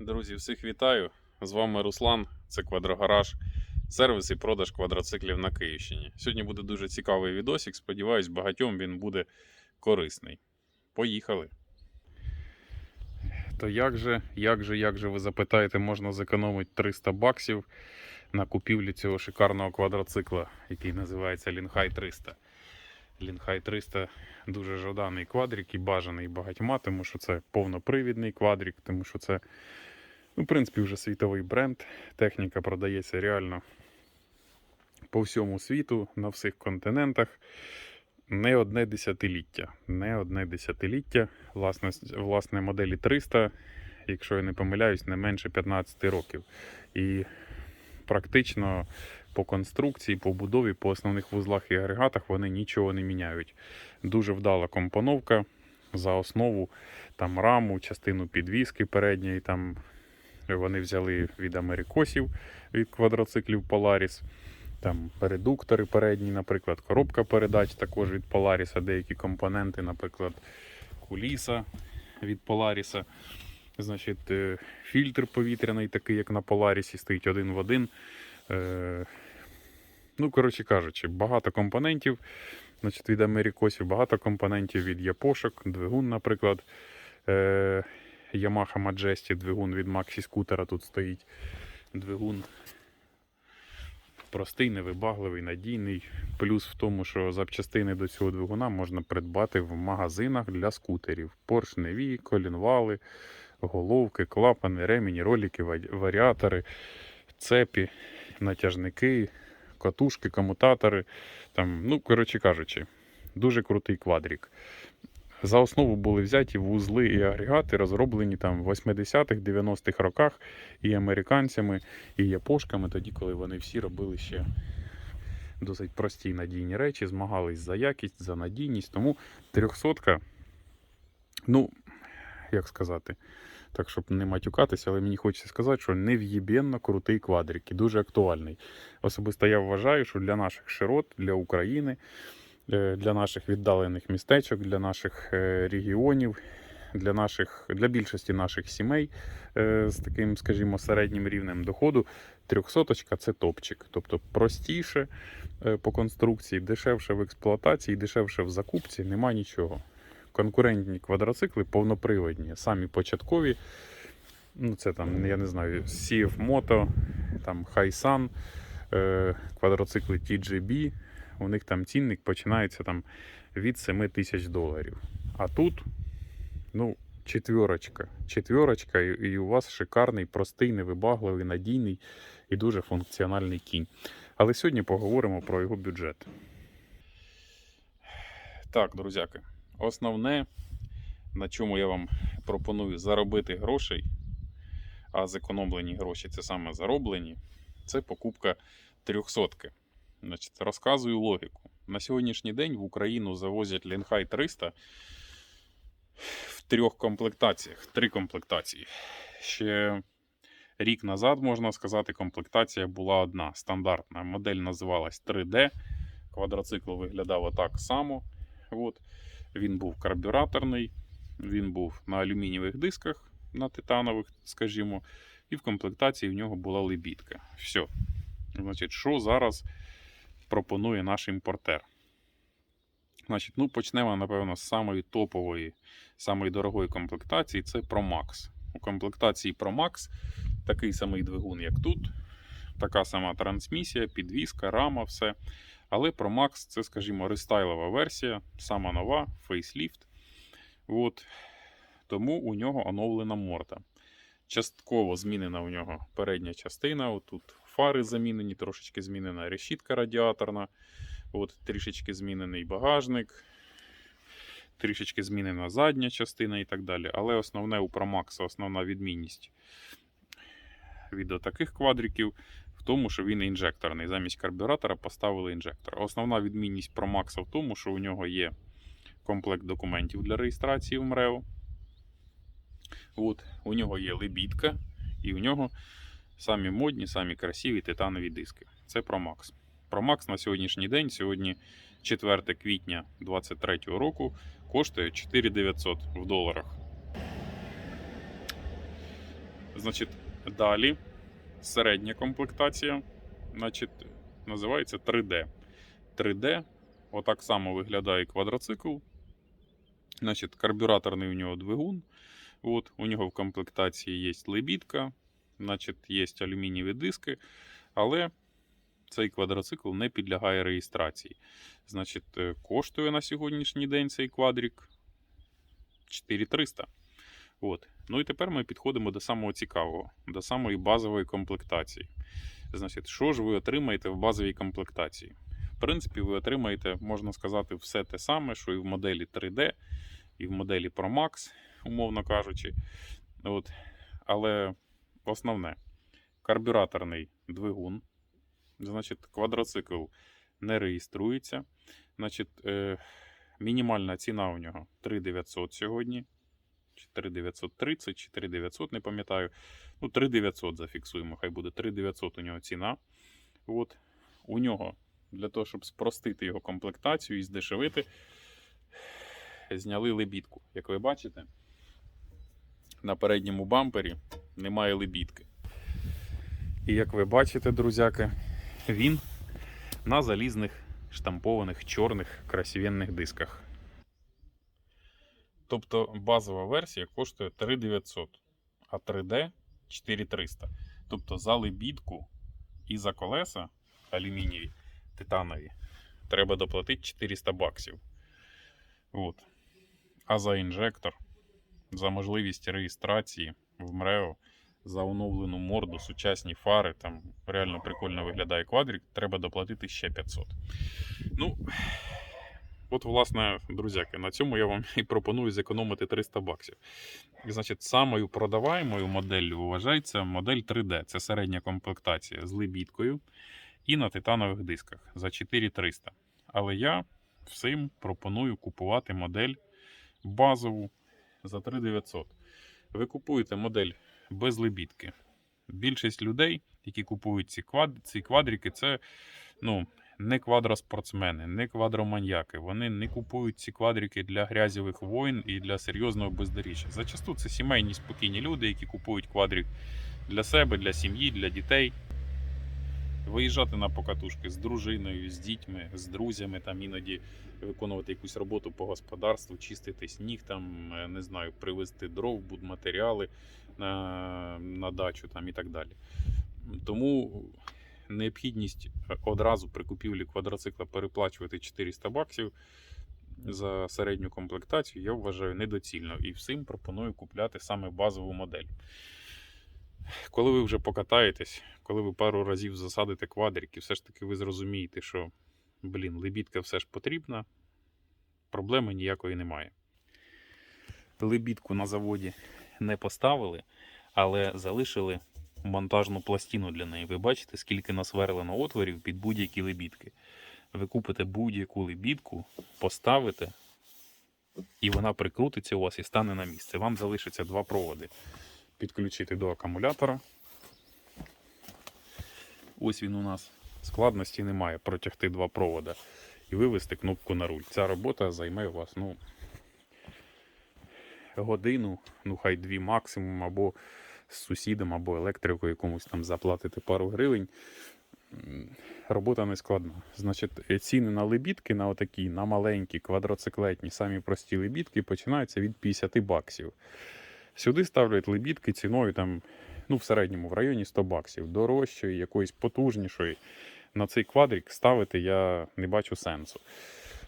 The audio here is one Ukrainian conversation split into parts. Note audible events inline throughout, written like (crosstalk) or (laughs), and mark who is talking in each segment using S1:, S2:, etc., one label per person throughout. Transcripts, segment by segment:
S1: Друзі, всіх вітаю! З вами Руслан, це Квадрогараж, сервіс і продаж квадроциклів на Київщині. Сьогодні буде дуже цікавий відосик. Сподіваюсь, багатьом він буде корисний. Поїхали! То як же, як же, як же ви запитаєте, можна зекономити 300 баксів на купівлі цього шикарного квадроцикла, який називається Лінхай 300. Лінхай 300 дуже жаданий квадрик і бажаний багатьма, тому що це повнопривідний квадрик, тому що це, ну, в принципі, вже світовий бренд. Техніка продається реально по всьому світу, на всіх континентах. Не одне десятиліття. Не одне десятиліття. Власне, власне моделі 300, якщо я не помиляюсь, не менше 15 років. І практично по конструкції, по будові, по основних вузлах і агрегатах вони нічого не міняють. Дуже вдала компоновка за основу, там раму, частину підвіски передньої. Там вони взяли від америкосів від квадроциклів Polaris. Там редуктори передні, наприклад, коробка передач також від Polaris, деякі компоненти, наприклад, куліса від Polaris. Значить, е, фільтр повітряний, такий, як на Polaris, стоїть один в один. Ну, коротше кажучи, багато компонентів значить, від Америкосів, багато компонентів від Япошок, двигун, наприклад. Е, Yamaha Majesty, двигун від Maxi Scooter тут стоїть. Двигун простий, невибагливий, надійний. Плюс в тому, що запчастини до цього двигуна можна придбати в магазинах для скутерів. Поршневі, колінвали, головки, клапани, ремені, ролики, варіатори, цепі, натяжники, катушки, комутатори. Там, ну, коротше кажучи, дуже крутий квадрік. За основу були взяті вузли і агрегати, розроблені там в 80-х, 90-х роках і американцями, і япошками, тоді, коли вони всі робили ще досить прості і надійні речі, змагались за якість, за надійність. Тому 300 ну, як сказати, так, щоб не матюкатися, але мені хочеться сказати, що нев'єбєнно крутий квадрик і дуже актуальний. Особисто я вважаю, що для наших широт, для України, е, для наших віддалених містечок, для наших е, регіонів, для, наших, для більшості наших сімей е, з таким, скажімо, середнім рівнем доходу, 300 це топчик. Тобто простіше по конструкції, дешевше в експлуатації, дешевше в закупці, нема нічого конкурентні квадроцикли повноприводні, самі початкові. Ну, це там, я не знаю, CF Moto, там Хайсан, е, квадроцикли TGB. У них там цінник починається там від 7 тисяч доларів. А тут, ну, четверочка. Четверочка, і, у вас шикарний, простий, невибагливий, надійний і дуже функціональний кінь. Але сьогодні поговоримо про його бюджет. Так, друзяки. Основне, на чому я вам пропоную заробити грошей, а зекономлені гроші це саме зароблені, це покупка трьохсотки. Значить, розказую логіку. На сьогоднішній день в Україну завозять Лінхай 300 в трьох комплектаціях. Три комплектації. Ще рік назад, можна сказати, комплектація була одна стандартна. Модель називалась 3D. Квадроцикл виглядав отак само. От. Він був карбюраторний, він був на алюмінієвих дисках, на титанових, скажімо, і в комплектації в нього була лебідка. Все. Значить, що зараз пропонує наш імпортер? Значить, ну почнемо, напевно, з самої топової, самої дорогої комплектації це Pro Max. У комплектації Pro Max такий самий двигун, як тут, така сама трансмісія, підвіска, рама, все. Але Pro Max це, скажімо, рестайлова версія, сама нова, фейсліфт. От. Тому у нього оновлена морда. Частково змінена у нього передня частина. Отут фари замінені, трошечки змінена решітка радіаторна. От, трішечки змінений багажник, трішечки змінена задня частина і так далі. Але основне у Pro Max, основна відмінність від таких квадриків тому, що він інжекторний. Замість карбюратора поставили інжектор. Основна відмінність Pro Max в тому, що у нього є комплект документів для реєстрації в МРЕО. От, у нього є лебідка, і у нього самі модні, самі красиві титанові диски. Це Pro Max. Pro Max на сьогоднішній день, сьогодні 4 квітня 2023 року, коштує 4900 в доларах. Значить, далі середня комплектація. Значить, називається 3D. 3D. Отак само виглядає квадроцикл. Значить, карбюраторний у нього двигун. От, у нього в комплектації є лебідка, значить, є алюмінієві диски, але цей квадроцикл не підлягає реєстрації. Значить, е, коштує на сьогоднішній день цей квадрик 4300. От. Ну і тепер ми підходимо до самого цікавого, до самої базової комплектації. Значить, що ж ви отримаєте в базовій комплектації? В принципі, ви отримаєте, можна сказати, все те саме, що і в моделі 3D, і в моделі Pro Max, умовно кажучи. От. Але основне карбюраторний двигун. Значить, квадроцикл не реєструється. Значить, е, мінімальна ціна у нього 3900 сьогодні. Чи 3930, чи 3900, не пам'ятаю. Ну, 3900 зафіксуємо, хай буде 3900 у нього ціна. От. У нього, для того, щоб спростити його комплектацію і здешевити, зняли лебідку. Як ви бачите, на передньому бампері немає лебідки. І як ви бачите, друзяки, він на залізних штампованих чорних красивенних дисках. Тобто базова версія коштує 3900, а 3D 4300. Тобто за лебідку і за колеса алюмінієві, титанові, треба доплатити 400 баксів. От. А за інжектор, за можливість реєстрації в МРЕО, за оновлену морду, сучасні фари, там реально прикольно виглядає квадрик, треба доплатити ще 500. Ну, от, власне, друзяки, на цьому я вам (laughs) і пропоную зекономити 300 баксів. І, значить, самою продаваємою моделлю вважається модель 3D. Це середня комплектація з лебідкою і на титанових дисках за 4300. Але я всім пропоную купувати модель базову за 3900. Ви купуєте модель без лебідки. Більшість людей, які купують ці, квадрики, це ну, не квадроспортсмени, не квадроманьяки. Вони не купують ці квадрики для грязьових воїн і для серйозного бездоріжжя. Зачасту це сімейні спокійні люди, які купують квадрик для себе, для сім'ї, для дітей. Виїжджати на покатушки з дружиною, з дітьми, з друзями, там іноді виконувати якусь роботу по господарству, чистити сніг, там, е, не знаю, привезти дров, будматеріали на, на дачу там, і так далі. Тому необхідність одразу при купівлі квадроцикла переплачувати 400 баксів за середню комплектацію, я вважаю недоцільно і всім пропоную купляти саме базову модель. Коли ви вже покатаєтесь, коли ви пару разів засадите квадрик, і все ж таки ви зрозумієте, що блін, лебідка все ж потрібна, проблеми ніякої немає. Лебідку на заводі не поставили, але залишили монтажну пластину для неї. Ви бачите, скільки насверлено отворів під будь-які лебідки. Ви купите будь-яку лебідку, поставите, і вона прикрутиться у вас і стане на місце. Вам залишиться два проводи. Підключити до акумулятора. Ось він у нас. Складності немає протягти два провода і вивести кнопку на руль. Ця робота займе у вас ну, годину, ну хай дві максимум, або з сусідом, або електрикою якомусь там заплатити пару гривень. Робота не складна. Значить, е, ціни на лебідки, на отакі, на маленькі, квадроциклетні, самі прості лебідки починаються від 50 баксів. Сюди ставлять лебідки ціною там, ну, в середньому в районі 100 баксів. Дорожчої, якоїсь потужнішої. На цей квадрик ставити я не бачу сенсу.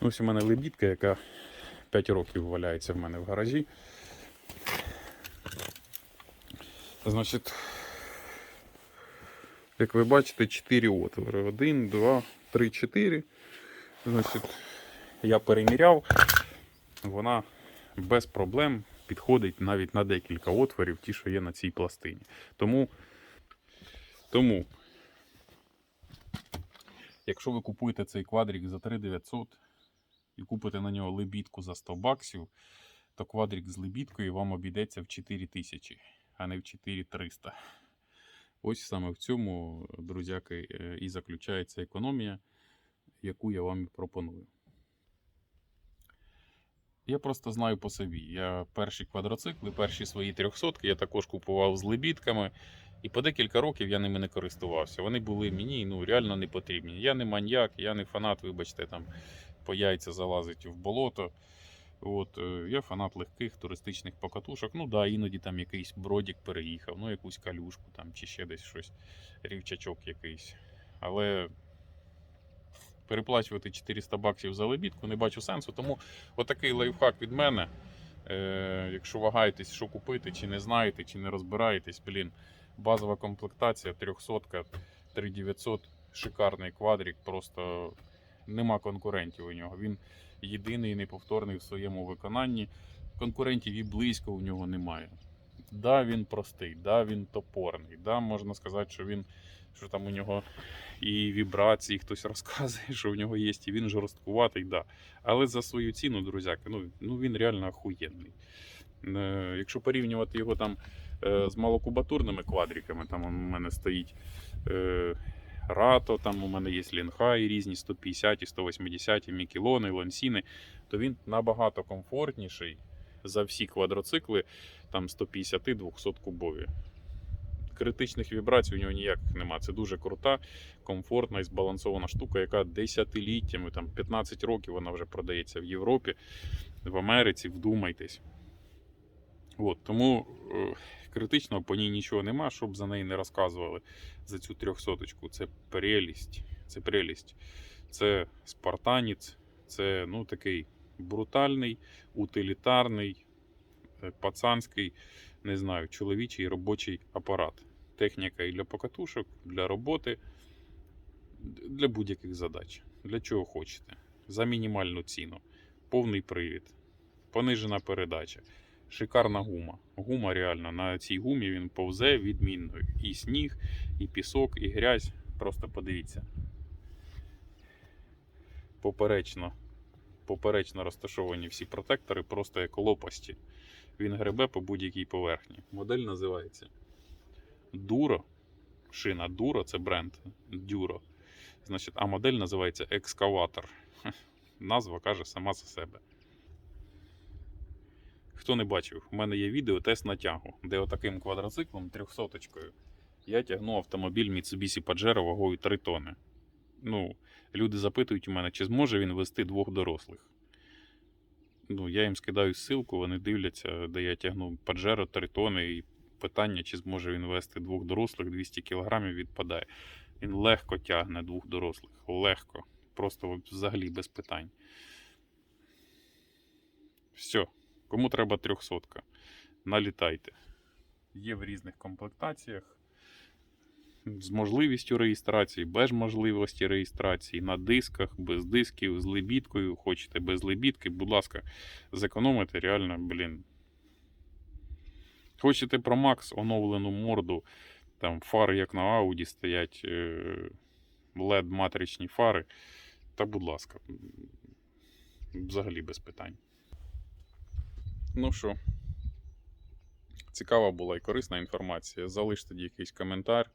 S1: Ну, Ось у мене лебідка, яка 5 років валяється в мене в гаражі. Значить, як ви бачите, 4 отвори. 1, 2, 3, 4. Значить, я переміряв, вона без проблем підходить навіть на декілька отворів, ті, що є на цій пластині. Тому, тому якщо ви купуєте цей квадрик за 3900 і купите на нього лебідку за 100 баксів, то квадрик з лебідкою вам обійдеться в 4000, а не в 4300. Ось саме в цьому, друзяки, е, і заключається економія, яку я вам пропоную. Я просто знаю по собі. Я перші квадроцикли, перші свої трьохсотки я також купував з лебідками. І по декілька років я ними не користувався. Вони були мені ну, реально не потрібні. Я не маньяк, я не фанат, вибачте, там по яйця залазить в болото. От, е, я фанат легких туристичних покатушок. Ну да, іноді там якийсь бродік переїхав, ну якусь калюшку там, чи ще десь щось, рівчачок якийсь. Але переплачувати 400 баксів за лебідку не бачу сенсу. Тому отакий лайфхак від мене. Е, якщо вагаєтесь, що купити, чи не знаєте, чи не розбираєтесь, блін, базова комплектація 300 3900, шикарний квадрик, просто нема конкурентів у нього. Він єдиний неповторний в своєму виконанні. Конкурентів і близько у нього немає. Да, він простий, да, він топорний. Да, можна сказати, що він що там у нього і вібрації, хтось (laughs) розказує, що в нього є, і він жорсткуватий, да. Але за свою ціну, друзяки, ну, ну він реально охуєнний. Е, якщо порівнювати його там е, з малокубатурними квадриками, там у мене стоїть е, Рато, там у мене є лінхаї різні 150, і 180, мікілони, лансіни, то він набагато комфортніший за всі квадроцикли там 150-200 кубові. Критичних вібрацій у нього ніяких нема. Це дуже крута, комфортна і збалансована штука, яка десятиліттями, там 15 років вона вже продається в Європі, в Америці, вдумайтесь. От, тому е, критичного по ній нічого нема, щоб за неї не розказували за цю трьохсоточку. Це прелість. Це прелість. Це спартанець, це ну, такий брутальний, утилітарний, е, пацанський, не знаю, чоловічий робочий апарат. Техніка і для покатушок, для роботи, для будь-яких задач. Для чого хочете. За мінімальну ціну. Повний привід, понижена передача. Шикарна гума. Гума реально на цій гумі він повзе відмінно. І сніг, і пісок, і грязь. Просто подивіться. Поперечно, поперечно розташовані всі протектори, просто як лопасті. Він гребе по будь-якій поверхні. Модель називається Duro. Шина Duro, це бренд Duro. Значить, а модель називається. Хе, Назва каже сама за себе. Хто не бачив, у мене є відео тест на тягу, де отаким квадроциклом 300 я тягну автомобіль Mitsubishi Pajero вагою 3 тони. Ну, люди запитують у мене, чи зможе він вести двох дорослих. Ну, я їм скидаю ссылку, вони дивляться, де я тягну Pajero 3 тони, і питання, чи зможе він вести двох дорослих 200 кг відпадає. Він легко тягне двох дорослих. Легко. Просто взагалі без питань. Все. Кому треба 300 налітайте. Є в різних комплектаціях. З можливістю реєстрації, без можливості реєстрації, на дисках, без дисків, з лебідкою. Хочете без лебідки, будь ласка, зекономите реально, блін. Хочете про Max оновлену морду, там фари, як на Audi стоять, led матричні фари. Та, будь ласка, взагалі без питань. Ну що, цікава була і корисна інформація. Залиш тоді якийсь коментар,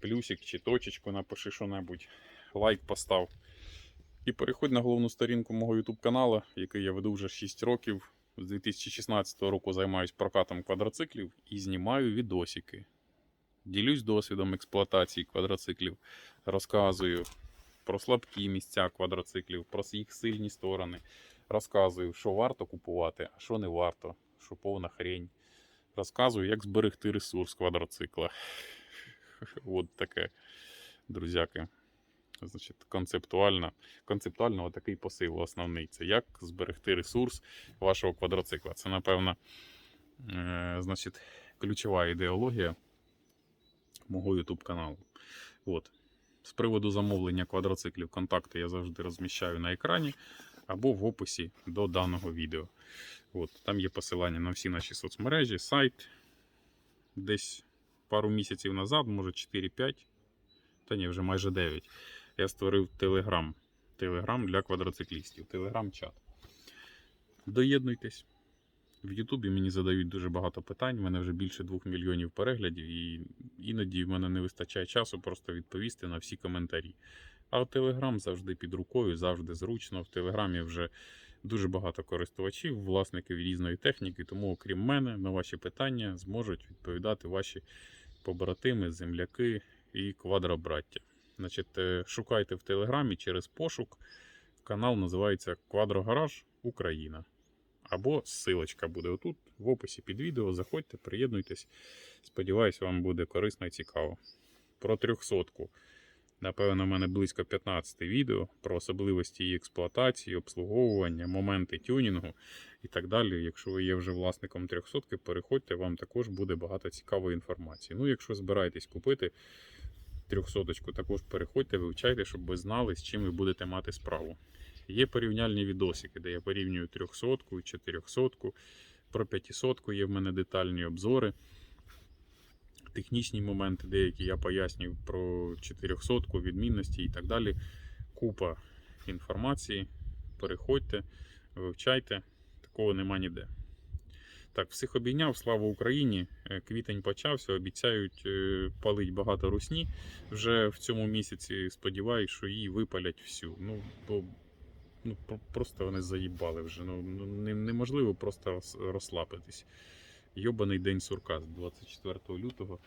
S1: плюсик чи точечку, напиши що-небудь, лайк постав. І переходь на головну сторінку мого YouTube каналу, який я веду вже 6 років. З 2016 року займаюся прокатом квадроциклів і знімаю відосики. Ділюсь досвідом експлуатації квадроциклів, розказую про слабкі місця квадроциклів, про їх сильні сторони. Розказую, що варто купувати, а що не варто, що повна хрень. Розказую, як зберегти ресурс квадроцикла. (laughs) От таке, друзяки. Значить, концептуально, концептуально такий посил основний. Це як зберегти ресурс вашого квадроцикла. Це, напевно, е, значить, ключова ідеологія мого YouTube каналу. От. З приводу замовлення квадроциклів, контакти я завжди розміщаю на екрані або в описі до даного відео. От, там є посилання на всі наші соцмережі, сайт. Десь пару місяців назад, може 4-5, та ні, вже майже 9. Я створив Телеграм. Телеграм для квадроциклістів. Телеграм-чат. Доєднуйтесь. В Ютубі мені задають дуже багато питань. У мене вже більше 2 мільйонів переглядів, і іноді в мене не вистачає часу просто відповісти на всі коментарі. А Телеграм завжди під рукою, завжди зручно. В Телеграмі вже Дуже багато користувачів, власників різної техніки, тому, окрім мене, на ваші питання зможуть відповідати ваші побратими, земляки і квадробраття. Значить, е, шукайте в Телеграмі через пошук. Канал називається Квадрогараж Україна. Або ссылочка буде отут в описі під відео. Заходьте, приєднуйтесь. Сподіваюсь, вам буде корисно і цікаво. Про трьохсотку. Напевно, в мене близько 15 відео про особливості її експлуатації, обслуговування, моменти тюнінгу і так далі. Якщо ви є вже власником 300, переходьте, вам також буде багато цікавої інформації. Ну, якщо збираєтесь купити 300, також переходьте, вивчайте, щоб ви знали, з чим ви будете мати справу. Є порівняльні відосики, де я порівнюю 300 і 400. Про 500 є в мене детальні обзори. Технічні моменти, деякі я пояснюю про 400 відмінності і так далі. Купа інформації. Переходьте, вивчайте, такого нема ніде. Так, всіх обійняв, слава Україні! Е, Квітень почався, обіцяють е, палить багато русні вже в цьому місяці. Сподіваюсь, що її випалять всю. Ну, бо ну, просто вони заїбали вже. Ну, ну, неможливо просто розслабитись. Йобаний день сурка з 24 лютого.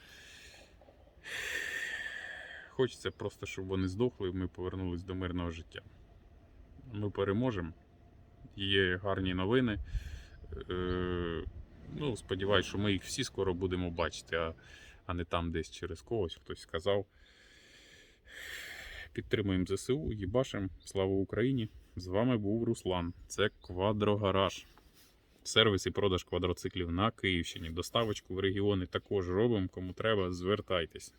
S1: Хочеться просто, щоб вони здохли, і ми повернулись до мирного життя. Ми переможемо. Є гарні новини. Е, ну, сподіваюсь, що ми їх всі скоро будемо бачити, а, а не там десь через когось хтось сказав. Підтримуємо ЗСУ, їбашим. Слава Україні! З вами був Руслан. Це Квадрогараж. Сервіс і продаж квадроциклів на Київщині. Доставочку в регіони також робимо. Кому треба, звертайтесь.